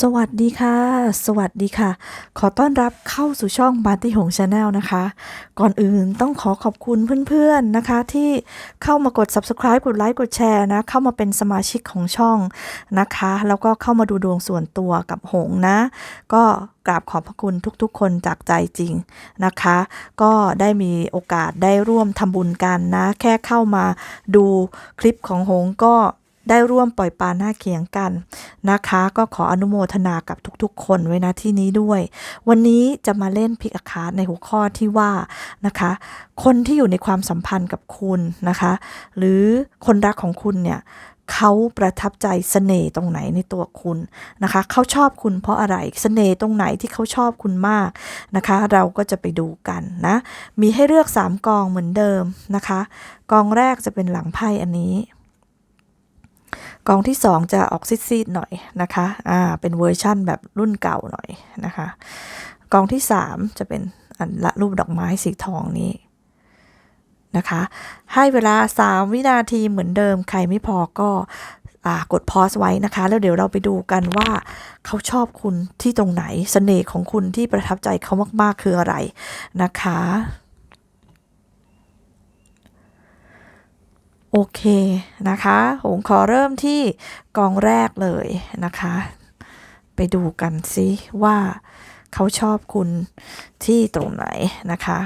สวัสดีค่ะ สวัสดีค่ะ ขอต้อนรับเข้าสู่ช่องบาร์ตี้หงชาแนลนะคะ ก่อนอื่นต้องขอขอบคุณเพื่อนๆนะคะ ที่เข้ามากด subscribe กดไลค์กดแชร์นะ เข้ามาเป็นสมาชิกของช่องนะคะ แล้วก็เข้ามาดูดวงส่วนตัวกับหงนะ ก็กราบขอบพระคุณทุกๆ คนจากใจจริงนะคะ ก็ได้มีโอกาสได้ร่วมทำบุญกันนะ แค่เข้ามาดูคลิปของหงก็ ได้ร่วมปล่อยปลาหน้าเคียงกันนะคะ ก็ขออนุโมทนากับทุกๆ คนไว้นะที่นี้ด้วย วันนี้จะมาเล่นพิกอาคาดในหัวข้อที่ว่านะคะ คนที่อยู่ในความสัมพันธ์กับคุณนะคะ หรือคนรักของคุณเนี่ยเขาประทับใจเสน่ห์ตรงไหนในตัวคุณนะคะ เขาชอบคุณเพราะอะไรเสน่ห์ตรงไหนที่เขาชอบคุณมากนะคะ เราก็จะไปดูกันนะ มีให้เลือก 3 กองเหมือนเดิมนะคะ กองแรกจะเป็นหลังไพ่อันนี้ กองที่ 2 จะออกซีดๆหน่อยนะคะอ่าเป็นเวอร์ชั่นแบบรุ่นเก่าหน่อยนะคะกองที่ 3 จะเป็นอันละรูปดอกไม้สีทองนี้นะคะ ให้เวลา 3 วินาทีเหมือนเดิม ใครไม่พอก็กดพอสไว้นะคะ แล้วเดี๋ยวเราไปดูกันว่าเขาชอบคุณที่ตรงไหนสเสน่ห์ของคุณที่ประทับใจเขามาก ๆ คืออะไรนะคะ โอเคนะคะผมขอเริ่มที่กองแรกเลยนะคะ ไปดูกันซิว่าเขาชอบคุณที่ตรงไหนนะคะ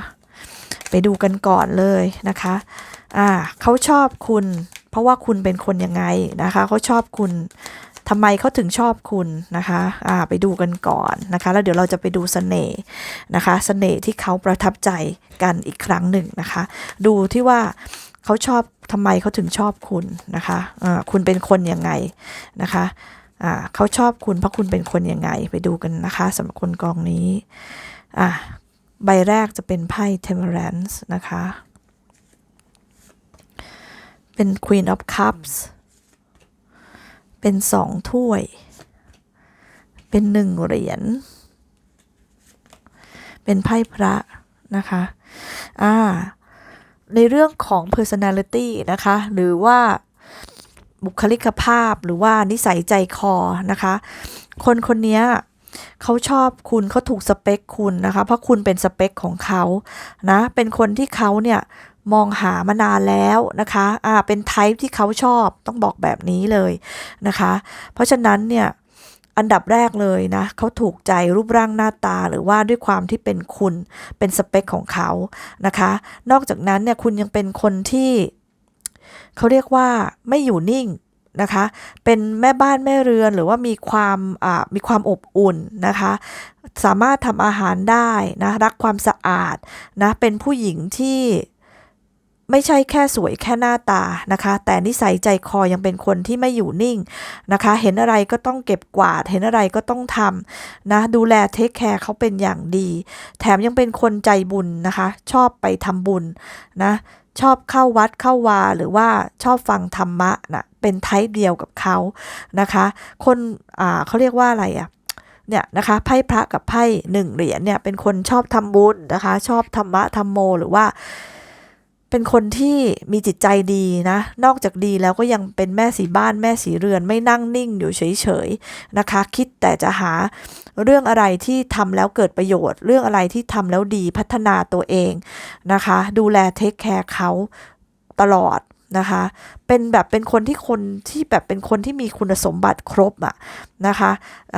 ไปดูกันก่อนเลยนะคะอ่าเขาชอบคุณ เพราะว่าคุณเป็นคนยังไงนะคะเขาชอบคุณทำไมเขาถึงชอบคุณนะคะอ่าไปดูกันก่อนนะคะ แล้วเดี๋ยวเราจะไปดูสเสน่ห์นะคะสเสน่ห์ที่เขาประทับใจกันอีกครั้งหนึ่งนะคะ ดูที่ว่า เขาชอบทำไมเขาถึงชอบคุณนะคะะคุณเป็นคนยังไงนะคะะเขาชอบคุณเพราะคุณเป็นคนยังไง ไปดูกันนะคะสำหรับคนกองนี้ใบแรกจะเป็นไพ่ Temperance นะคะ เป็น Queen of Cups เป็นสองถ้วย เป็นหนึ่งเหรียญ เป็นไพ่พระนะคะ อ่า ในเรื่องของ personality นะคะ หรือว่าบุคลิกภาพหรือว่านิสัยใจคอนะคะ คนคนนี้เขาชอบคุณเขาถูกสเปคคุณนะคะ เพราะคุณเป็นสเปคของเขานะเป็นคนที่เขาเนี่ยมองหามานานแล้วนะคะอ่าเป็นไทป์ที่เขาชอบต้องบอกแบบนี้เลยนะคะ เพราะฉะนั้นเนี่ย อันดับแรกเลยนะเขาถูกใจรูปร่างหน้าตาหรือว่าด้วยความที่เป็นคุณเป็นสเปคของเขานะคะ นอกจากนั้นเนี่ยคุณยังเป็นคนที่เขาเรียกว่าไม่อยู่นิ่งนะคะ เป็นแม่บ้านแม่เรือนหรือว่ามีความมีความอบอุ่นนะคะ สามารถทำอาหารได้นะรักความสะอาดนะเป็นผู้หญิงที่ ไม่ใช่แค่สวยแค่หน้าตานะคะ แต่นิสัยใจคอยังเป็นคนที่ไม่อยู่นิ่งนะคะ เห็นอะไรก็ต้องเก็บกวาด เห็นอะไรก็ต้องทำนะดูแลเทคแคร์เขาเป็นอย่างดี แถมยังเป็นคนใจบุญนะคะ ชอบไปทำบุญนะชอบเข้าวัดเข้าวาหรือว่าชอบฟังธรรมะนะเป็นไทป์เดียวกับเขานะคะ คนอ่าเขาเรียกว่าอะไรอะเนี่ยนะคะไพ่พระกับไพ่หนึ่งเหรียญเนี่ยเป็นคนชอบทำบุญนะคะ ชอบธรรมะธรรมโมหรือว่า เป็นคนที่มีจิตใจดีนะ นอกจากดีแล้วก็ยังเป็นแม่สีบ้านแม่สีเรือนไม่นั่งนิ่งอยู่เฉยๆนะคะ คิดแต่จะหาเรื่องอะไรที่ทำแล้วเกิดประโยชน์ เรื่องอะไรที่ทำแล้วดีพัฒนาตัวเองนะคะ ดูแลเทคแคร์เขาตลอดนะคะ เป็นแบบเป็นคนที่คนที่แบบเป็นคนที่มีคุณสมบัติครบอะนะคะ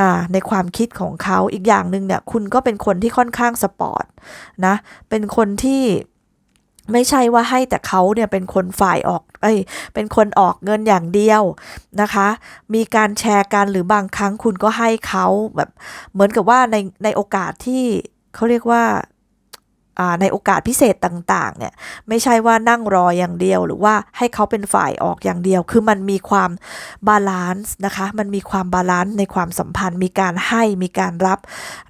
ะในความคิดของเขาอีกอย่างหนึ่งเนี่ยคุณก็เป็นคนที่ค่อนข้างสปอร์ตนะ เป็นคนที่ ไม่ใช่ว่าให้แต่เขาเนี่ยเป็นคนฝ่ายออกเอ้ยเป็นคนออกเงินอย่างเดียวนะคะ มีการแชร์กันหรือบางครั้งคุณก็ให้เขาแบบเหมือนกับว่าในในโอกาสที่เขาเรียกว่า ในโอกาสพิเศษต่างๆเนี่ยไม่ใช่ว่านั่งรออย่างเดียวหรือว่าให้เขาเป็นฝ่ายออกอย่างเดียว คือมันมีความบาลานซ์นะคะมันมีความบาลานซ์ในความสัมพันธ์ มีการให้มีการรับ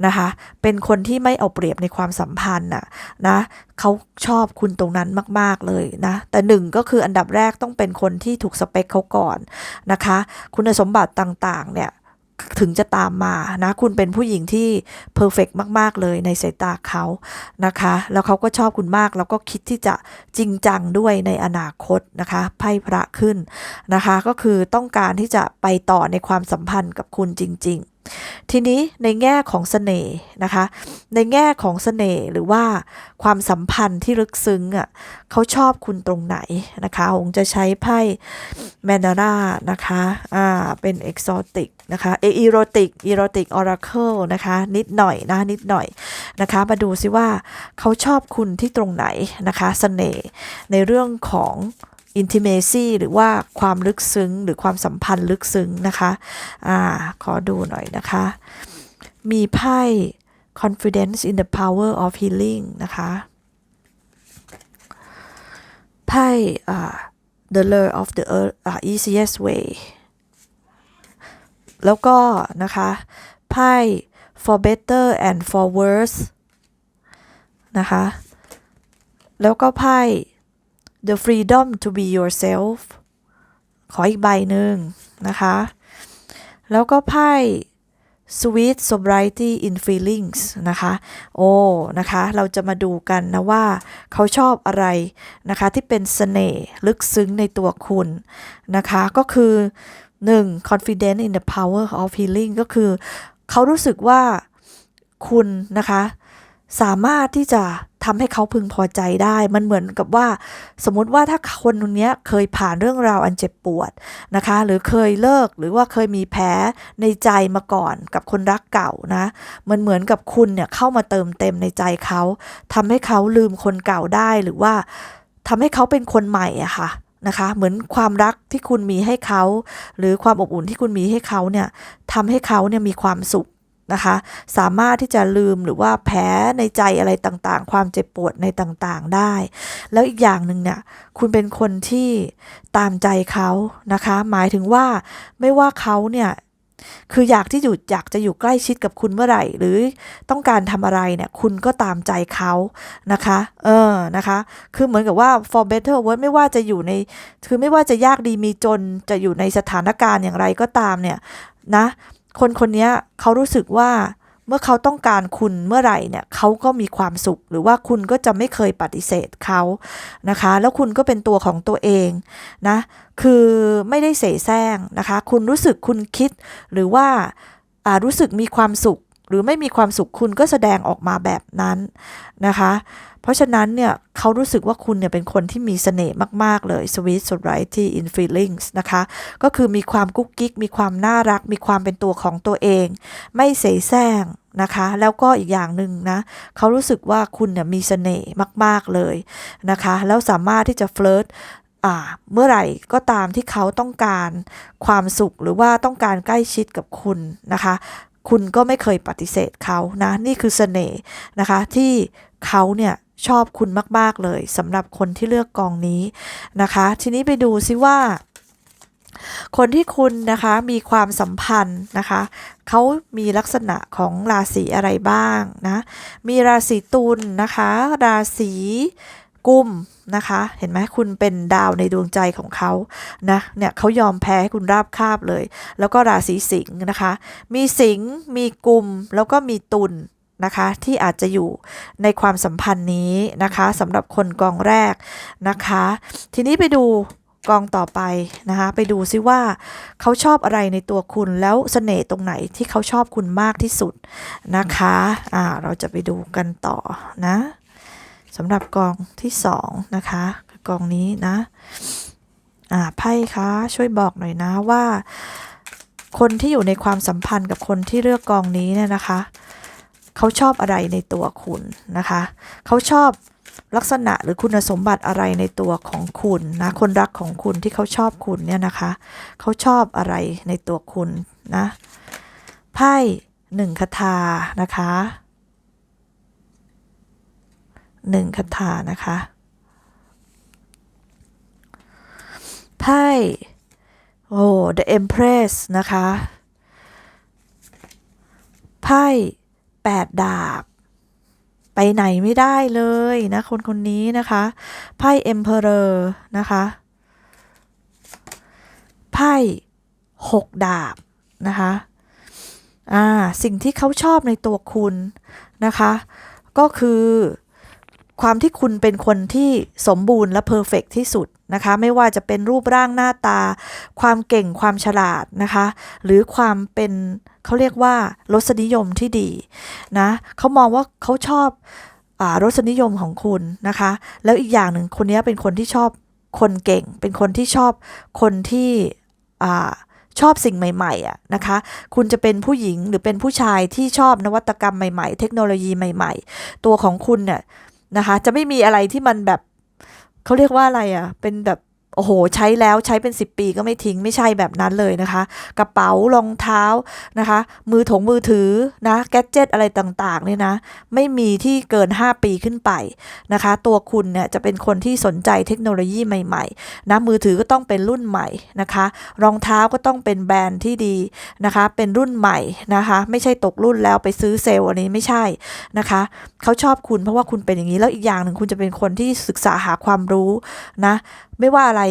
นะคะเป็นคนที่ไม่เอาเปรียบในความสัมพันธ์น่ะนะเขาชอบคุณตรงนั้นมาก ๆ เลยนะแต่หนึ่งก็คืออันดับแรกต้องเป็นคนที่ถูกสเปคเขาก่อนนะคะ คุณสมบัติต่างๆเนี่ย ถึงจะตามมานะคุณเป็นผู้หญิงที่เพอร์เฟกมาก ๆ เลยในสายตาเขานะคะ แล้วเขาก็ชอบคุณมาก แล้วก็คิดที่จะจริงจังด้วยในอนาคตนะคะไพ่พระขึ้นนะคะ ก็คือต้องการที่จะไปต่อในความสัมพันธ์กับคุณจริง ทีนี้ในแง่ของเสน่ห์นะคะ ในแง่ของเสน่ห์หรือว่าความสัมพันธ์ที่ลึกซึ้งอะเขาชอบคุณตรงไหนนะคะหงจะใช้ไพ่แมนดาร่านะคะอ่าเป็นเอกโซติกนะคะเออีโรติกอีโรติกออราเคิลนะคะนิดหน่อยนะนิดหน่อยนะคะมาดูซิว่าเขาชอบคุณที่ตรงไหนนะคะเสน่ห์ในเรื่องของ intimacy หรือว่าความลึกซึ้ง หรือความสัมพันธ์ลึกซึ้งนะคะอ่าขอดูหน่อยนะคะ มีไพ่ confidence in the power of healing นะคะไพ่อ่า the lure of the earth, อ่า easiest way แล้วก็นะคะไพ่ for better and for worse นะคะ แล้วก็ไพ่ the freedom to be yourself ขออีกใบหนึ่งนะคะ แล้วก็ไพ่ sweet sobriety in feelings นะคะ โอ้ นะคะ เราจะมาดูกันนะว่าเขาชอบอะไรนะคะที่เป็นเสน่ห์ลึกซึ้งในตัวคุณนะคะ ก็คือ 1. confident in the power of healing ก็คือ เขารู้สึกว่าคุณนะคะ สามารถที่จะทำให้เขาพึงพอใจได้ มันเหมือนกับว่า สมมติว่าถ้าคนคนนี้เคยผ่านเรื่องราวอันเจ็บปวดนะคะ หรือเคยเลิกหรือว่าเคยมีแผลในใจมาก่อนกับคนรักเก่านะ มันเหมือนกับคุณเนี่ยเข้ามาเติมเต็มในใจเขาทำให้เขาลืมคนเก่าได้หรือว่าทำให้เขาเป็นคนใหม่อะค่ะนะคะ เหมือนความรักที่คุณมีให้เขา หรือความอบอุ่นที่คุณมีให้เขาเนี่ยทำให้เขาเนี่ยมีความสุข นะคะ สามารถที่จะลืมหรือว่าแผลในใจอะไรต่างๆ ความเจ็บปวดในต่างๆได้ แล้วอีกอย่างหนึ่งเนี่ยคุณเป็นคนที่ตามใจเขานะคะ หมายถึงว่าไม่ว่าเขาเนี่ยคืออยากที่อยู่อยากจะอยู่ใกล้ชิดกับคุณเมื่อไหร่ หรือต้องการทำอะไรเนี่ยคุณก็ตามใจเขานะคะ เออนะคะ คือเหมือนกับว่า for better or worse ไม่ว่าจะอยู่ใน คือไม่ว่าจะยากดีมีจนจะอยู่ในสถานการณ์อย่างไรก็ตามเนี่ยนะ คนคนนี้เขารู้สึกว่าเมื่อเขาต้องการคุณเมื่อไหร่เนี่ยเขาก็มีความสุข หรือว่าคุณก็จะไม่เคยปฏิเสธเขานะคะ แล้วคุณก็เป็นตัวของตัวเองนะคือไม่ได้เสแสร้งนะคะ คุณรู้สึกคุณคิดหรือว่าอ่ารู้สึกมีความสุขหรือไม่มีความสุขคุณก็แสดงออกมาแบบนั้นนะคะ เพราะฉะนั้นเนี่ยเขารู้สึกว่าคุณเนี่ยเป็นคนที่มีเสน่ห์มาก ๆ เลย sweet sobriety in feelings นะคะ ก็คือมีความกุ๊กกิ๊ก มีความน่ารัก มีความเป็นตัวของตัวเอง ไม่เสแสร้งนะคะ แล้วก็อีกอย่างหนึ่งนะ เขารู้สึกว่าคุณเนี่ยมีเสน่ห์มาก ๆ เลยนะคะ แล้วสามารถที่จะเฟลิร์ตเมื่อไหร่ก็ตามที่เขาต้องการความสุขหรือว่าต้องการใกล้ชิดกับคุณนะคะ คุณก็ไม่เคยปฏิเสธเขานะ นี่คือเสน่ห์นะคะที่เขาเนี่ย ชอบคุณมาก ๆ เลยสำหรับคนที่เลือกกองนี้นะคะ ทีนี้ไปดูซิว่า คนที่คุณนะคะมีความสัมพันธ์นะคะเขามีลักษณะของราศีอะไรบ้างนะ มีราศีตุลนะคะ ราศีกุมนะคะ เห็นไหมคุณเป็นดาวในดวงใจของเขานะเนี่ยเขายอมแพ้ให้คุณราบคาบเลย แล้วก็ราศีสิงห์นะคะ มีสิงห์มีกุมแล้วก็มีตุล นะคะที่อาจจะอยู่ในความสัมพันธ์นี้นะคะสำหรับคนกองแรกนะคะ ทีนี้ไปดูกองต่อไปนะคะไปดูซิว่าเขาชอบอะไรในตัวคุณแล้วเสน่ห์ตรงไหนที่เขาชอบคุณมากที่สุดนะคะอ่าเราจะไปดูกันต่อนะสำหรับกองที่สองนะคะกองนี้นะอ่าไพ่คะช่วยบอกหน่อยนะว่า คนที่อยู่ในความสัมพันธ์กับคนที่เลือกกองนี้เนี่ยนะคะ เขาชอบอะไรในตัวคุณนะคะ เขาชอบลักษณะหรือคุณสมบัติอะไรในตัวของคุณนะคนรักของคุณที่เขาชอบคุณเนี่ยนะคะ เขาชอบอะไรในตัวคุณนะไพ่หนึ่งคาถานะคะหนึ่งคาถานะคะไพ่โอ้ the empress นะคะไพ่ แปดดาบ ไปไหนไม่ได้เลยนะคนคนนี้นะคะไพ่เอ็มเพอเรอร์นะคะไพ่หกดาบนะคะอ่าสิ่งที่เขาชอบในตัวคุณนะคะ ก็คือ ความที่คุณเป็นคนที่สมบูรณ์และเพอร์เฟกที่สุดนะคะ ไม่ว่าจะเป็นรูปร่างหน้าตา ความเก่งความฉลาดนะคะ หรือความเป็นเขาเรียกว่ารสนิยมที่ดีนะเขามองว่าเขาชอบอรสนิยมของคุณนะคะ แล้วอีกอย่างหนึ่งคนนี้เป็นคนที่ชอบคนเก่ง เป็นคนที่ชอบคนที่อชอบสิ่งใหม่ๆอะนะคะ คุณจะเป็นผู้หญิงหรือเป็นผู้ชายที่ชอบนวัตกรรมใหม่ๆ เทคโนโลยีใหม่ ๆ ตัวของคุณเนี่ย นะคะ จะไม่มีอะไรที่มันแบบเขาเรียกว่าอะไรอะ่ะ เป็นแบบ โอ้โห ใช้แล้วใช้เป็น 10 ปีก็ไม่ทิ้งไม่ใช่แบบนั้นเลยนะคะ กระเป๋ารองเท้านะคะ มือถงมือถือนะแกดเจิตอะไรต่างๆเนี่ยนะ ไม่มีที่เกิน 5 ปีขึ้นไปนะคะ ตัวคุณเนี่ยจะเป็นคนที่สนใจเทคโนโลยีใหม่ๆนะมือถือก็ต้องเป็นรุ่นใหม่นะคะ รองเท้าก็ต้องเป็นแบรนด์ที่ดีนะคะ เป็นรุ่นใหม่นะคะ ไม่ใช่ตกรุ่นแล้วไปซื้อเซลล์อันนี้ไม่ใช่นะคะเขาชอบคุณเพราะว่าคุณเป็นอย่างนี้แล้วอีกอย่างหนึ่งคุณจะเป็นคนที่ศึกษาหาความรู้นะ ไม่ว่าอะไร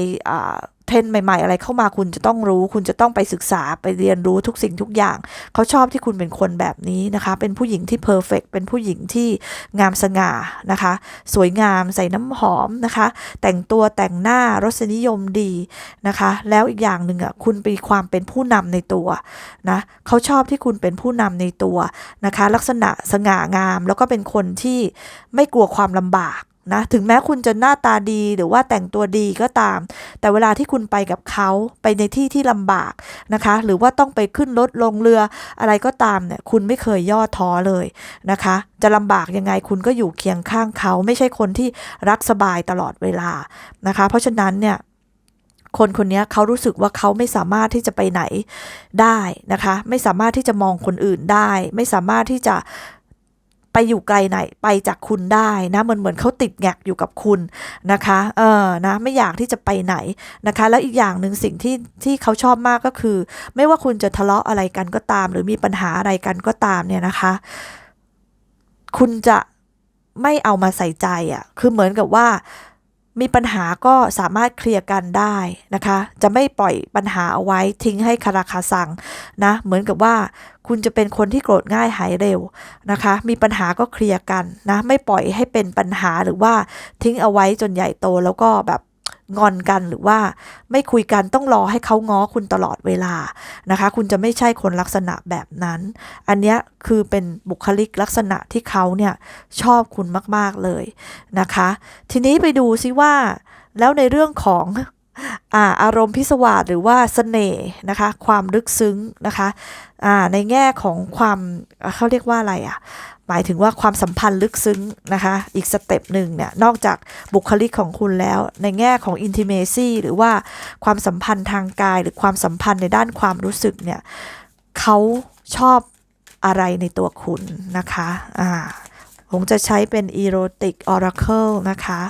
เทรนใหม่ ๆ อะไรเข้ามาคุณจะต้องรู้ คุณจะต้องไปศึกษาไปเรียนรู้ทุกสิ่งทุกอย่าง เขาชอบที่คุณเป็นคนแบบนี้นะคะ เป็นผู้หญิงที่เพอร์เฟกเป็นผู้หญิงที่งามสง่านะคะ สวยงามใส่น้ำหอมนะคะ แต่งตัวแต่งหน้ารสนิยมดีนะคะ แล้วอีกอย่างหนึ่งอะคุณมีความเป็นผู้นำในตัวนะเขาชอบที่คุณเป็นผู้นำในตัวนะคะ ลักษณะสง่างามแล้วก็เป็นคนที่ไม่กลัวความลำบาก นะถึงแม้คุณจะหน้าตาดีหรือว่าแต่งตัวดีก็ตาม แต่เวลาที่คุณไปกับเขาไปในที่ที่ลำบากนะคะ หรือว่าต้องไปขึ้นรถลงเรืออะไรก็ตามเนี่ยคุณไม่เคยย่อท้อเลยนะคะ จะลำบากยังไงคุณก็อยู่เคียงข้างเขา ไม่ใช่คนที่รักสบายตลอดเวลานะคะ เพราะฉะนั้นเนี่ยคนคนนี้เขารู้สึกว่าเขาไม่สามารถที่จะไปไหนได้นะคะ ไม่สามารถที่จะมองคนอื่นได้ ไม่สามารถที่จะ อยู่ไกลไหนไปจากคุณได้นะเหมือนเหมือนเขาติดแงกอยู่กับคุณนะคะเออนะไม่อยากที่จะไปไหนนะคะ แล้วอีกอย่างหนึ่งสิ่งที่ที่เขาชอบมากก็คือ ไม่ว่าคุณจะทะเลาะอะไรกันก็ตาม หรือมีปัญหาอะไรกันก็ตามเนี่ยนะคะ คุณจะไม่เอามาใส่ใจอะ่ะคือเหมือนกับว่า มีปัญหาก็สามารถเคลียร์กันได้นะคะ จะไม่ปล่อยปัญหาเอาไว้ทิ้งให้คาราคาซังนะ เหมือนกับว่าคุณจะเป็นคนที่โกรธง่ายหายเร็วนะคะ มีปัญหาก็เคลียร์กันนะ ไม่ปล่อยให้เป็นปัญหาหรือว่าทิ้งเอาไว้จนใหญ่โตแล้วก็แบบ งอนกันหรือว่าไม่คุยกันต้องรอให้เขาง้อคุณตลอดเวลานะคะ คุณจะไม่ใช่คนลักษณะแบบนั้น อันนี้คือเป็นบุคลิกลักษณะที่เขาเนี่ยชอบคุณมาก ๆ เลยนะคะ ทีนี้ไปดูซิว่า แล้วในเรื่องของ อาอารมณ์พิศวาสหรือว่าสเสน่ห์นะคะ ความลึกซึ้งนะคะในแง่ของความเขาเรียกว่าอะไรอะ่ะหมายถึงว่าความสัมพันธ์ลึกซึ้งนะคะ อีกสเต็ปหนึ่งเนี่ยนอกจากบุคลิกของคุณแล้ว ในแง่ของ intimacy หรือว่าความสัมพันธ์ทางกาย หรือความสัมพันธ์ในด้านความรู้สึกเนี่ยเขาชอบอะไรในตัวคุณนะคะ อ่า ผมจะใช้เป็น erotic oracle นะคะ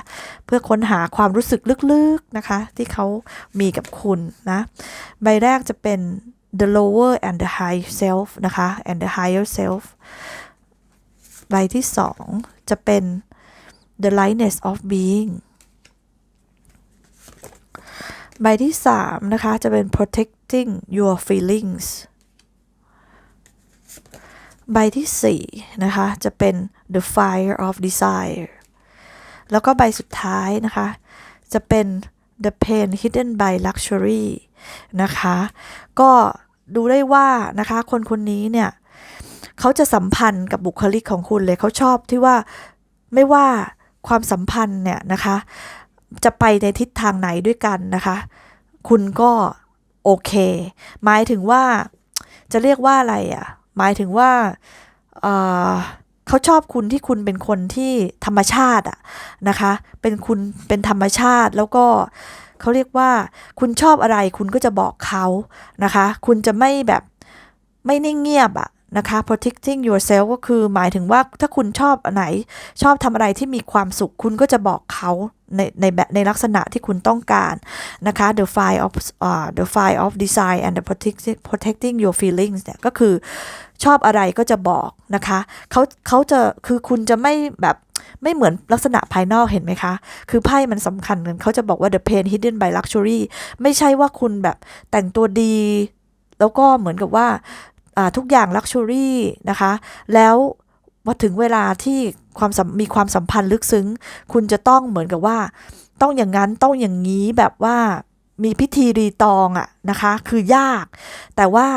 เพื่อค้นหาความรู้สึกลึกๆนะคะ ที่เขามีกับคุณนะ ใบแรกจะเป็น the lower and the high self นะคะ and the higher self ใบที่สองจะเป็น the lightness of being ใบที่สามนะคะ จะเป็น protecting your feelings ใบที่สี่นะคะ จะเป็น the fire of desire แล้วก็ใบสุดท้ายนะคะ จะเป็น the pain hidden by luxury นะคะ ก็ดูได้ว่านะคะ คนคนนี้เนี่ยเขาจะสัมพันธ์กับบุคลิกของคุณเลยเขาชอบที่ว่าไม่ว่าความสัมพันธ์เนี่ยนะคะ จะไปในทิศทางไหนด้วยกันนะคะ คุณก็โอเค หมายถึงว่าจะเรียกว่าอะไรอะ่ะ หมายถึงว่าเขาชอบคุณที่คุณเป็นคนที่ธรรมชาติอะนะคะ เป็นคุณเป็นธรรมชาติแล้วก็เขาเรียกว่า คุณชอบอะไรคุณก็จะบอกเขานะคะ คุณจะไม่แบบไม่นิ่งเงียบอะ นะคะ protecting yourself ก็คือหมายถึงว่าถ้าคุณชอบอันไหน ชอบทำอะไรที่มีความสุขคุณก็จะบอกเขาในในแบบในลักษณะที่คุณต้องการนะคะ the fire of uh, the fire of desire and the protecting protecting your feelings เนี่ยก็คือชอบอะไรก็จะบอกนะคะเขาเขาจะคือคุณจะไม่แบบไม่เหมือนลักษณะภายนอกเห็นไหมคะ คือไพ่มันสำคัญกันเขาจะบอกว่า the pain hidden by luxury ไม่ใช่ว่าคุณแบบแต่งตัวดี แล้วก็เหมือนกับว่า ทุกอย่างลักชัวรี่นะคะ แล้วพอถึงเวลาที่ความมีความสัมพันธ์ลึกซึ้ง คุณจะต้องเหมือนกับว่า ต้องอย่างนั้นต้องอย่างนี้แบบว่ามีพิธีรีตองอะนะคะ คือยาก แต่ว่า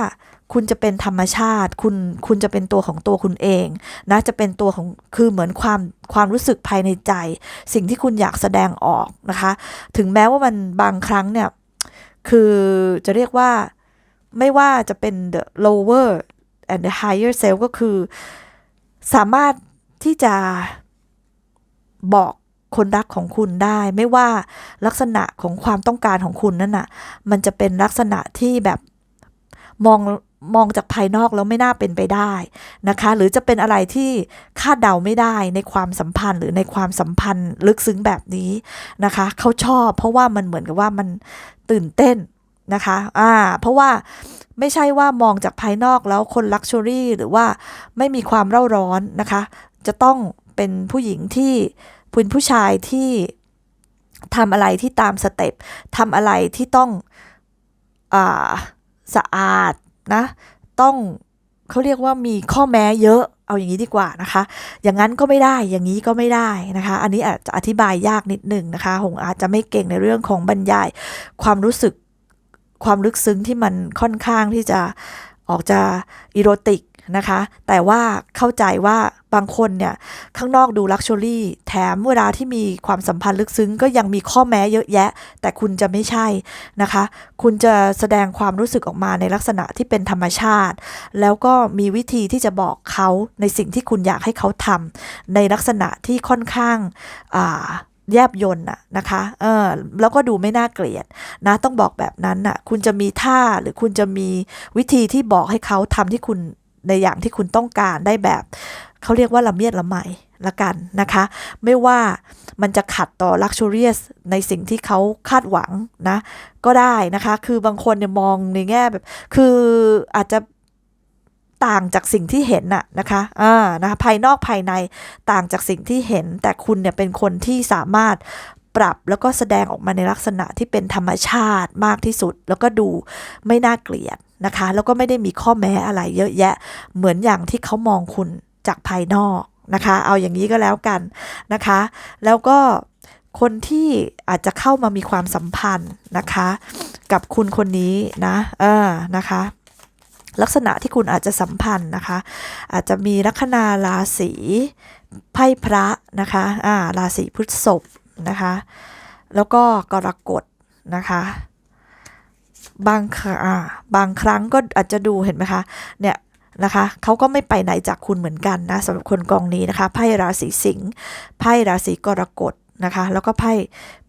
คุณจะเป็นธรรมชาติ คุณคุณจะเป็นตัวของตัวคุณเองนะจะเป็นตัวของคือเหมือนความความรู้สึกภายในใจ สิ่งที่คุณอยากแสดงออกนะคะ ถึงแม้ว่ามันบางครั้งเนี่ย คือจะเรียกว่า ไม่ว่าจะเป็น the lower and the higher self ก็คือ สามารถที่จะบอกคนรักของคุณได้ ไม่ว่าลักษณะของความต้องการของคุณนั่นน่ะ มันจะเป็นลักษณะที่แบบมองมองจากภายนอกแล้วไม่น่าเป็นไปได้นะคะ หรือจะเป็นอะไรที่คาดเดาไม่ได้ในความสัมพันธ์ หรือในความสัมพันธ์ลึกซึ้งแบบนี้นะคะ เขาชอบเพราะว่ามันเหมือนกับว่ามันตื่นเต้น นะคะอ่าเพราะว่าไม่ใช่ว่ามองจากภายนอกแล้วคนลักชัวรี่หรือว่าไม่มีความเร่าร้อนนะคะ จะต้องเป็นผู้หญิงที่เป็นผู้ชายที่ทำอะไรที่ตามสเต็ปทำอะไรที่ต้องอ่าสะอาดนะต้องเขาเรียกว่ามีข้อแม้เยอะเอาอย่างนี้ดีกว่านะคะ อย่างนั้นก็ไม่ได้ อย่างนี้ก็ไม่ได้นะคะ อันนี้อาจจะอธิบายยากนิดหนึ่งนะคะ หงอาจจะไม่เก่งในเรื่องของบรรยายความรู้สึก ความลึกซึ้งที่มันค่อนข้างที่จะออกจะอีโรติกนะคะ แต่ว่าเข้าใจว่าบางคนเนี่ย ข้างนอกดูลักชัวรี่แถมเวลาที่มีความสัมพันธ์ลึกซึ้งก็ยังมีข้อแม้เยอะแยะ แต่คุณจะไม่ใช่นะคะ คุณจะแสดงความรู้สึกออกมาในลักษณะที่เป็นธรรมชาติ แล้วก็มีวิธีที่จะบอกเขาในสิ่งที่คุณอยากให้เขาทำในลักษณะที่ค่อนข้างอ่า แยบยนต์อะนะคะเออแล้วก็ดูไม่น่าเกลียดนะต้องบอกแบบนั้นน่ะ คุณจะมีท่าหรือคุณจะมีวิธีที่บอกให้เขาทำที่คุณในอย่างที่คุณต้องการได้แบบเขาเรียกว่าละเมียดละไมละกันนะคะ ไม่ว่ามันจะขัดต่อ luxurious ในสิ่งที่เขาคาดหวังนะ ก็ได้นะคะ คือบางคนเนี่ยมองในแง่แบบ คืออาจจะ ต่างจากสิ่งที่เห็นน่ะนะคะอ่านะคะภายนอกภายในต่างจากสิ่งที่เห็น แต่คุณเนี่ยเป็นคนที่สามารถปรับแล้วก็แสดงออกมาในลักษณะที่เป็นธรรมชาติมากที่สุด แล้วก็ดูไม่น่าเกลียดนะคะ แล้วก็ไม่ได้มีข้อแม้อะไรเยอะแยะ เหมือนอย่างที่เขามองคุณจากภายนอกนะคะ เอาอย่างนี้ก็แล้วกันนะคะ แล้วก็คนที่อาจจะเข้ามามีความสัมพันธ์นะคะ กับคุณคนนี้นะ เออนะคะ ลักษณะที่คุณอาจจะสัมพันธ์นะคะ อาจจะมีลัคนาราศีไพ่พระนะคะอ่าราศีพฤษภนะคะ แล้วก็กรกฎนะคะบางครั้งอ่าบางครั้งก็อาจจะดูเห็นไหมคะเนี่ยนะคะเขาก็ไม่ไปไหนจากคุณเหมือนกันนะสำหรับคนกองนี้นะคะไพ่ราศีสิงห์ไพ่ราศีกรกฎนะคะ แล้วก็ไพ่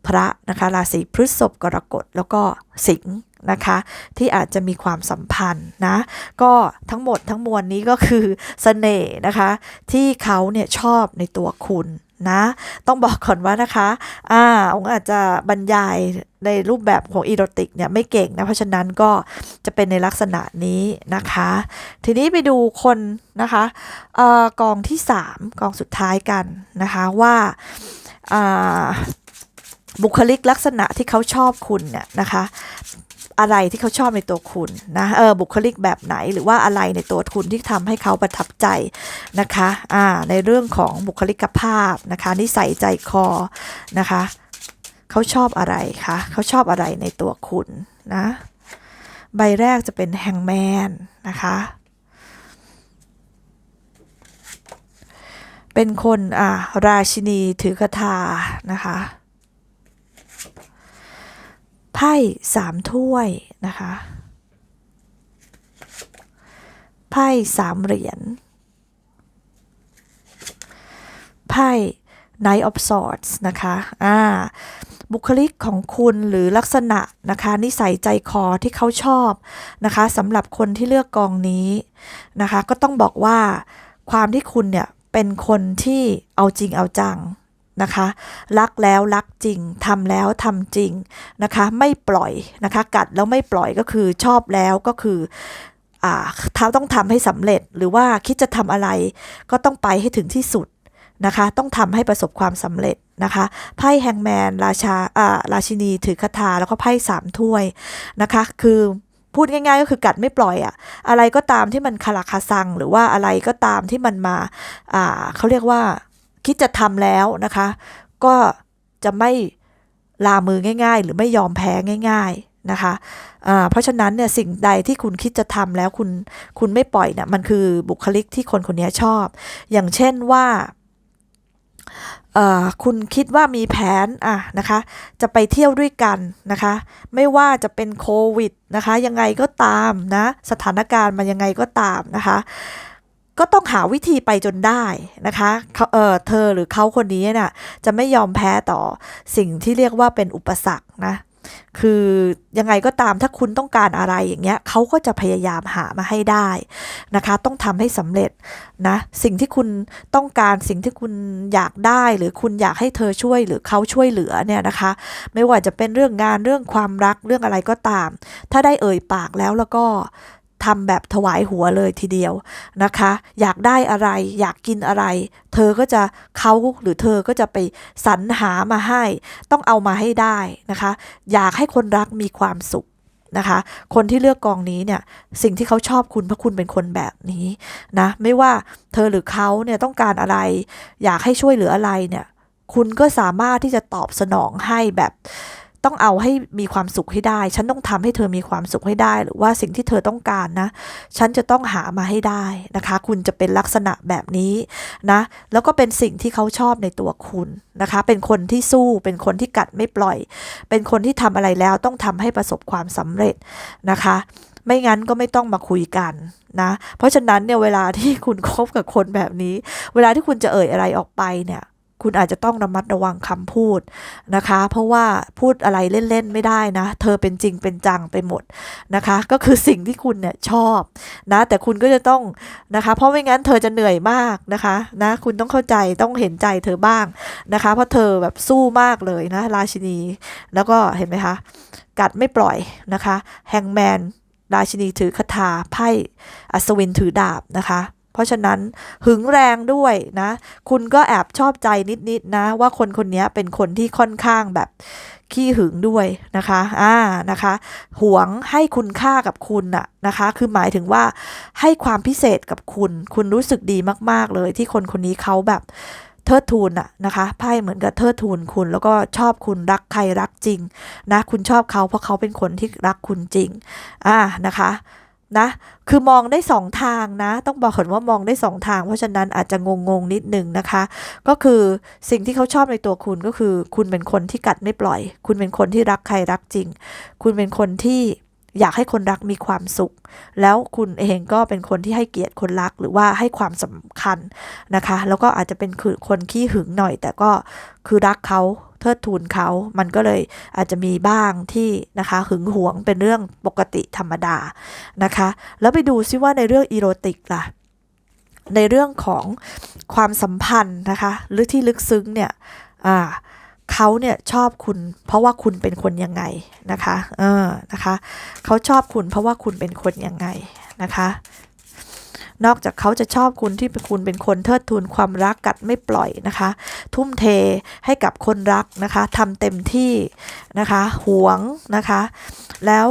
พระนะคะ ราศีพฤษภกรกฎแล้วก็สิงห์ นะคะ ที่อาจจะมีความสัมพันธ์นะก็ทั้งหมดทั้งมวลนี้ก็คือเสน่ห์นะคะ ที่เขาเนี่ยชอบในตัวคุณนะต้องบอกก่อนว่านะคะอ่าองค์อาจจะบรรยายในรูปแบบของอีโรติกเนี่ยไม่เก่งนะ เพราะฉะนั้นก็จะเป็นในลักษณะนี้นะคะ ทีนี้ไปดูคนนะคะเอ่อกองที่ 3 กองสุดท้ายกันนะคะว่าอ่าบุคลิกลักษณะที่เขาชอบคุณเนี่ยนะคะ อะไรที่เขาชอบในตัวคุณนะเออบุคลิกแบบไหนหรือว่าอะไรในตัวคุณที่ทำให้เขาประทับใจนะคะอ่าในเรื่องของบุคลิกภาพนะคะนิสัยใจคอนะคะเขาชอบอะไรคะเขาชอบอะไรในตัวคุณนะใบแรกจะเป็นแฮงแมนนะคะเป็นคนอ่าราชินีถือคาถานะคะ ไพ่สามถ้วยนะคะ ไพ่สามเหรียญ ไพ่ Knight of Swords นะคะ อ่า บุคลิกของคุณหรือลักษณะนะคะ นิสัยใจคอที่เขาชอบนะคะสำหรับคนที่เลือกกองนี้นะคะ ก็ต้องบอกว่าความที่คุณเนี่ยเป็นคนที่เอาจริงเอาจัง นะคะ รักแล้วรักจริงทำแล้วทำจริงนะคะ ไม่ปล่อยนะคะ กัดแล้วไม่ปล่อยก็คือชอบแล้วก็คืออ่าเขาต้องทำให้สำเร็จหรือว่าคิดจะทำอะไร ก็ต้องไปให้ถึงที่สุดนะคะ ต้องทำให้ประสบความสำเร็จนะคะไพ่แฮงแมนราชาอ่าราชินีถือคาถาแล้วก็ไพ่สามถ้วยนะคะ คือพูดง่ายๆก็คือกัดไม่ปล่อยอะอะไรก็ตามที่มันคาราคาซัง หรือว่าอะไรก็ตามที่มันมาอ่าเขาเรียกว่า คิดจะทำแล้วนะคะ ก็จะไม่ลามือง่าย ๆ หรือไม่ยอมแพ้ง่าย ๆนะคะอ่าเพราะฉะนั้นเนี่ยสิ่งใดที่คุณคิดจะทำแล้วคุณคุณไม่ปล่อยเนี่ยมันคือบุคลิกที่คนคนนี้ชอบ อย่างเช่นว่าคุณคิดว่ามีแผนอะนะคะ จะไปเที่ยวด้วยกันนะคะ ไม่ว่าจะเป็นโควิดนะคะ ยังไงก็ตามนะ สถานการณ์มันยังไงก็ตามนะคะ ก็ต้องหาวิธีไปจนได้นะคะเขาเออเธอหรือเขาคนนี้น่ะจะไม่ยอมแพ้ต่อสิ่งที่เรียกว่าเป็นอุปสรรคนะ คือยังไงก็ตามถ้าคุณต้องการอะไรอย่างเงี้ยเขาก็จะพยายามหามาให้ได้นะคะ ต้องทำให้สำเร็จนะ สิ่งที่คุณต้องการสิ่งที่คุณอยากได้ หรือคุณอยากให้เธอช่วยหรือเขาช่วยเหลือเนี่ยนะคะ ไม่ว่าจะเป็นเรื่องงานเรื่องความรักเรื่องอะไรก็ตาม ถ้าได้เอ่ยปากแล้วแล้วก็ ทำแบบถวายหัวเลยทีเดียวนะคะ อยากได้อะไรอยากกินอะไร เธอก็จะเขาหรือเธอก็จะไปสรรหามาให้ ต้องเอามาให้ได้นะคะ อยากให้คนรักมีความสุขนะคะ คนที่เลือกกองนี้เนี่ยสิ่งที่เขาชอบคุณเพราะคุณเป็นคนแบบนี้นะไม่ว่าเธอหรือเขาเนี่ยต้องการอะไร อยากให้ช่วยเหลืออะไรเนี่ยคุณก็สามารถที่จะตอบสนองให้แบบ ต้องเอาให้มีความสุขให้ได้ ฉันต้องทำให้เธอมีความสุขให้ได้ หรือว่าสิ่งที่เธอต้องการนะ ฉันจะต้องหามาให้ได้นะคะ คุณจะเป็นลักษณะแบบนี้นะ แล้วก็เป็นสิ่งที่เขาชอบในตัวคุณนะคะ เป็นคนที่สู้ เป็นคนที่กัดไม่ปล่อย เป็นคนที่ทำอะไรแล้วต้องทำให้ประสบความสำเร็จนะคะ ไม่งั้นก็ไม่ต้องมาคุยกันนะ เพราะฉะนั้นเนี่ยเวลาที่คุณคบกับคนแบบนี้ เวลาที่คุณจะเอ่ยอะไรออกไปเนี่ย คุณอาจจะต้องระมัดระวังคำพูดนะคะ เพราะว่าพูดอะไรเล่นๆไม่ได้นะ เธอเป็นจริงเป็นจังไปหมดนะคะ ก็คือสิ่งที่คุณเนี่ยชอบนะ แต่คุณก็จะต้องนะคะ เพราะไม่งั้นเธอจะเหนื่อยมากนะคะนะคุณต้องเข้าใจต้องเห็นใจเธอบ้างนะคะ เพราะเธอแบบสู้มากเลยนะ ราชินี แล้วก็เห็นไหมคะกัดไม่ปล่อยนะคะแฮงแมนราชินีถือคาถาไพ่อัศวินถือดาบนะคะ เพราะฉะนั้นหึงแรงด้วยนะ คุณก็แอบชอบใจนิดๆนะ ว่าคนคนนี้เป็นคนที่ค่อนข้างแบบขี้หึงด้วยนะคะอ่านะคะ หวงให้คุณค่ากับคุณน่ะนะคะ คือหมายถึงว่าให้ความพิเศษกับคุณ คุณรู้สึกดีมาก ๆ เลยที่คนคนนี้เขาแบบเทิดทูนอะนะคะไพ่เหมือนกับเทิดทูนคุณ แล้วก็ชอบคุณรักใครรักจริงนะคุณชอบเขาเพราะเขาเป็นคนที่รักคุณจริงอ่านะคะ นะ คือมองได้สองทางนะ ต้องบอกก่อนว่ามองได้สองทาง เพราะฉะนั้นอาจจะงงงๆนิดนึงนะคะ ก็คือสิ่งที่เขาชอบในตัวคุณก็คือ คุณเป็นคนที่กัดไม่ปล่อย คุณเป็นคนที่รักใครรักจริง คุณเป็นคนที่อยากให้คนรักมีความสุข แล้วคุณเองก็เป็นคนที่ให้เกียรติคนรักหรือว่าให้ความสำคัญนะคะ แล้วก็อาจจะเป็นคือคนขี้หึงหน่อย แต่ก็คือรักเขา เทิดทูนเขา มันก็เลยอาจจะมีบ้างที่นะคะหึงหวงเป็นเรื่องปกติธรรมดานะคะ แล้วไปดูซิว่าในเรื่องอีโรติกล่ะในเรื่องของความสัมพันธ์นะคะหรือที่ลึกซึ้งเนี่ยอ่าเขาเนี่ยชอบคุณเพราะว่าคุณเป็นคนยังไงนะคะ เออนะคะ เขาชอบคุณเพราะว่าคุณเป็นคนยังไงนะคะ นอกจากเขาจะชอบคุณที่เป็นคุณเป็นคนเทิดทูนความรักกัดไม่ปล่อยนะคะ ทุ่มเทให้กับคนรักนะคะทำเต็มที่นะคะหวงนะคะ แล้ว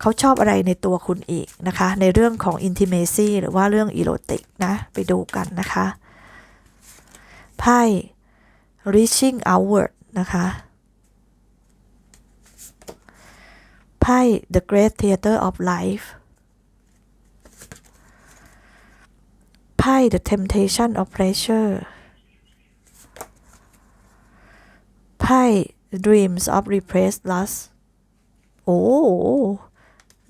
เขาชอบอะไรในตัวคุณอีกนะคะ ในเรื่องของ intimacy หรือว่าเรื่อง erotic นะ ไปดูกันนะคะไพ่ reaching outward นะคะไพ่ the great theater of life พ่ the temptation of pleasure ไพ่ dreams of repressed lust โอ้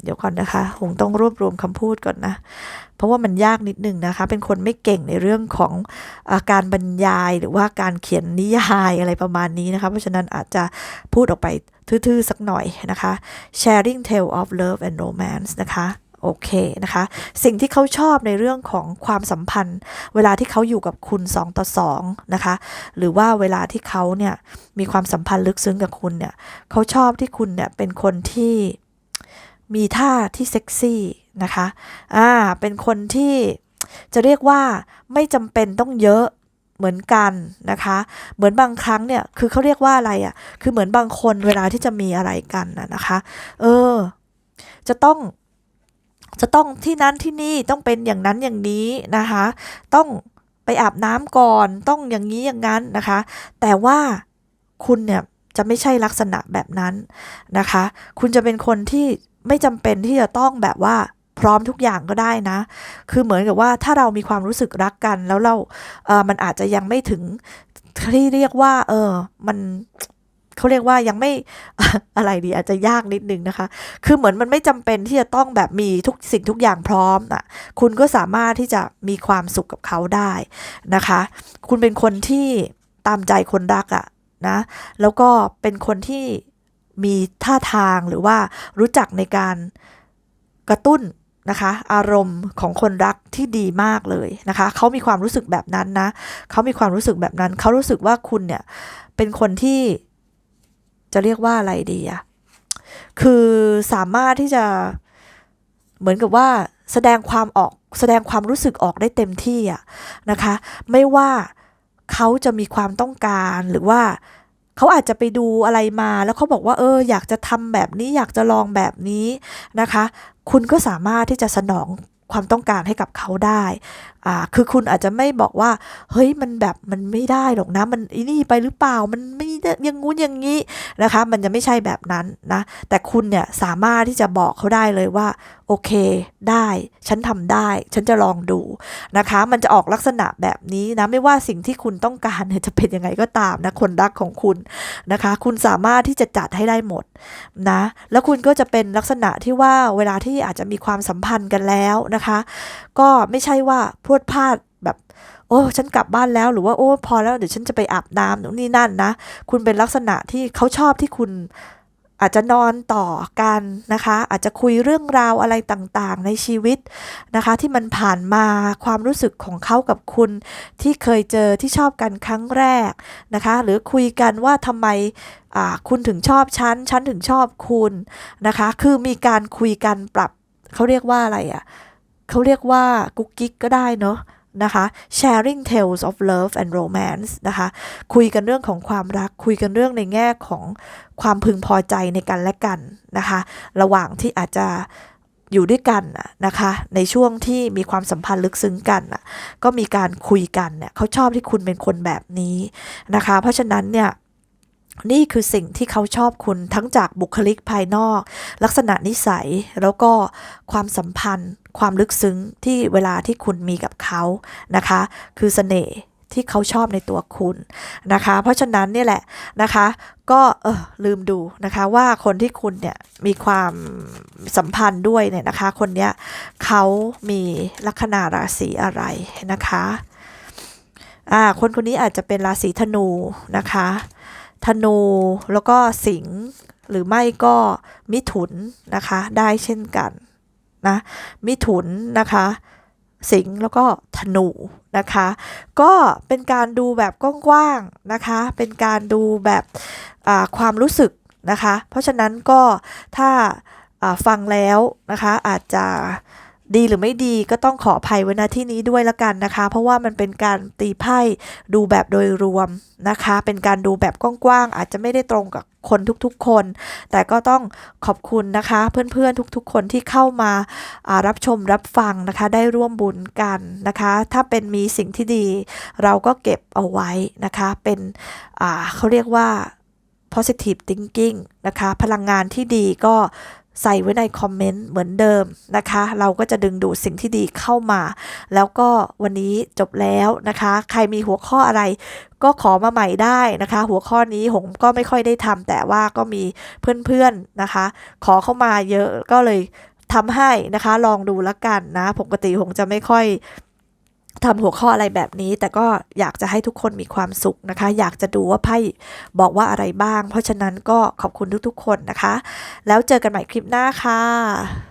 เดี๋ยวก่อนนะคะคงต้องรวบรวมคำพูดก่อนนะ เพราะว่ามันยากนิดนึงนะคะ เป็นคนไม่เก่งในเรื่องของอาการบรรยายหรือว่าการเขียนนิยายอะไรประมาณนี้นะคะ เพราะฉะนั้นอาจจะพูดออกไปทื่อๆสักหน่อยนะคะ sharing tale of love and romance นะคะ โอเคนะคะ สิ่งที่เขาชอบในเรื่องของความสัมพันธ์ เวลาที่เขาอยู่กับคุณ 2 ต่อ 2 นะคะ หรือว่าเวลาที่เขาเนี่ยมีความสัมพันธ์ลึกซึ้งกับคุณเนี่ยเขาชอบที่คุณเนี่ยเป็นคนที่มีท่าที่เซ็กซี่นะคะอ่าเป็นคนที่จะเรียกว่าไม่จำเป็นต้องเยอะเหมือนกันนะคะ เหมือนบางครั้งเนี่ย คือเขาเรียกว่าอะไรอะ่ะ คือเหมือนบางคนเวลาที่จะมีอะไรกันนะนะคะ เออ จะต้อง จะต้องที่นั้นที่นี่ต้องเป็นอย่างนั้นอย่างนี้นะคะ ต้องไปอาบน้ำก่อนต้องอย่างนี้อย่างนั้นนะคะ แต่ว่าคุณเนี่ยจะไม่ใช่ลักษณะแบบนั้นนะคะ คุณจะเป็นคนที่ไม่จำเป็นที่จะต้องแบบว่าพร้อมทุกอย่างก็ได้นะ คือเหมือนกับว่าถ้าเรามีความรู้สึกรักกัน แล้วเราเออมันอาจจะยังไม่ถึงที่เรียกว่า เออ มัน เขาเรียกว่ายังไม่อะไรดีอาจจะยากนิดนึงนะคะ คือเหมือนมันไม่จำเป็นที่จะต้องแบบมีทุกสิ่งทุกอย่างพร้อมอะ คุณก็สามารถที่จะมีความสุขกับเขาได้นะคะ คุณเป็นคนที่ตามใจคนรักอะนะ แล้วก็เป็นคนที่มีท่าทางหรือว่ารู้จักในการกระตุ้นนะคะ อารมณ์ของคนรักที่ดีมากเลยนะคะ เขามีความรู้สึกแบบนั้นนะ เขามีความรู้สึกแบบนั้น เขารู้สึกว่าคุณเนี่ยเป็นคนที่ จะเรียกว่าอะไรดีอะคือสามารถที่จะเหมือนกับว่าแสดงความออกแสดงความรู้สึกออกได้เต็มที่อะนะคะ ไม่ว่าเขาจะมีความต้องการหรือว่าเขาอาจจะไปดูอะไรมาแล้วเขาบอกว่าเอออยากจะทำแบบนี้อยากจะลองแบบนี้นะคะ คุณก็สามารถที่จะสนองความต้องการให้กับเขาได้ อ่าคือคุณอาจจะไม่บอกว่า เฮ้ยมันแบบมันไม่ได้หรอกนะ มันอีนี่ไปหรือเปล่ามันไม่ได้ยังงู้นอย่างนี้นะคะ มันจะไม่ใช่แบบนั้นนะแต่คุณเนี่ยสามารถที่จะบอกเขาได้เลยว่าโอเคได้ ฉันทำได้ ฉันจะลองดูนะคะ มันจะออกลักษณะแบบนี้นะ ไม่ว่าสิ่งที่คุณต้องการเนี่ยจะเป็นยังไงก็ตามนะ คนรักของคุณนะคะ คุณสามารถที่จะจัดให้ได้หมดนะ แล้วคุณก็จะเป็นลักษณะที่ว่าเวลาที่อาจจะมีความสัมพันธ์กันแล้วนะคะ ก็ไม่ใช่ว่าพวดพลาดแบบ โอ้ฉันกลับบ้านแล้วหรือว่าโอ้พอแล้วเดี๋ยวฉันจะไปอาบน้ำนู่นนี่นั่นนะ คุณเป็นลักษณะที่เขาชอบที่คุณอาจจะนอนต่อกันนะคะ อาจจะคุยเรื่องราวอะไรต่างๆ ในชีวิตนะคะ ที่มันผ่านมาความรู้สึกของเขากับคุณที่เคยเจอที่ชอบกันครั้งแรกนะคะ หรือคุยกันว่าทำไมคุณถึงชอบฉันฉันถึงชอบคุณนะคะ คือมีการคุยกันปรับเขาเรียกว่าอะไรอะ่ะ เขาเรียกว่ากุ๊กกิ๊กก็ได้เนาะนะคะ sharing tales of love and romance นะคะ คุยกันเรื่องของความรัก คุยกันเรื่องในแง่ของความพึงพอใจในกันและกันนะคะ ระหว่างที่อาจจะอยู่ด้วยกันนะคะ ในช่วงที่มีความสัมพันธ์ลึกซึ้งกันก็มีการคุยกันเนี่ยเขาชอบที่คุณเป็นคนแบบนี้นะคะ เพราะฉะนั้นเนี่ย นี่คือสิ่งที่เขาชอบคุณทั้งจากบุคลิกภายนอก ลักษณะนิสัยแล้วก็ความสัมพันธ์ ความลึกซึ้งที่เวลาที่คุณมีกับเขานะคะ คือเสน่ห์ที่เขาชอบในตัวคุณนะคะ เพราะฉะนั้นนี่แหละนะคะ ก็เออลืมดูนะคะว่าคนที่คุณเนี่ยมีความสัมพันธ์ด้วยเนี่ยนะคะ คนเนี้ยเขามีลัคนาราศีอะไรนะคะอ่าคนคนนี้อาจจะเป็นราศีธนูนะคะ ธนูแล้วก็สิงหรือไม่ก็มิถุนนะคะ ได้เช่นกันนะมิถุนนะคะ สิงแล้วก็ธนูนะคะ ก็เป็นการดูแบบกว้างๆนะคะ เป็นการดูแบบความรู้สึกนะคะ เพราะฉะนั้นก็ถ้าฟังแล้วนะคะอาจจะ ดีหรือไม่ดีก็ต้องขออภัยไว้ณที่นี้ด้วยละกันนะคะ เพราะว่ามันเป็นการตีไพ่ดูแบบโดยรวมนะคะ เป็นการดูแบบกว้างๆอาจจะไม่ได้ตรงกับคนทุกๆคน แต่ก็ต้องขอบคุณนะคะ เพื่อนๆทุกๆ คนที่เข้ามารับชมรับฟังนะคะ ได้ร่วมบุญกันนะคะ ถ้าเป็นมีสิ่งที่ดี เราก็เก็บเอาไว้นะคะ เป็นเขาเรียกว่า positive thinking นะคะ พลังงานที่ดีก็ ใส่ไว้ในคอมเมนต์เหมือนเดิมนะคะ เราก็จะดึงดูดสิ่งที่ดีเข้ามา แล้วก็วันนี้จบแล้วนะคะ ใครมีหัวข้ออะไรก็ขอมาใหม่ได้นะคะ หัวข้อนี้ผมก็ไม่ค่อยได้ทำแต่ว่าก็มีเพื่อนๆนะคะ ขอเข้ามาเยอะก็เลยทำให้นะคะ ลองดูแล้วกันนะ ปกติผมจะไม่ค่อย ทำหัวข้ออะไรแบบนี้ แต่ก็อยากจะให้ทุกคนมีความสุขนะคะ อยากจะดูว่าไพ่บอกว่าอะไรบ้าง เพราะฉะนั้นก็ขอบคุณทุกๆคนนะคะ แล้วเจอกันใหม่คลิปหน้าค่ะ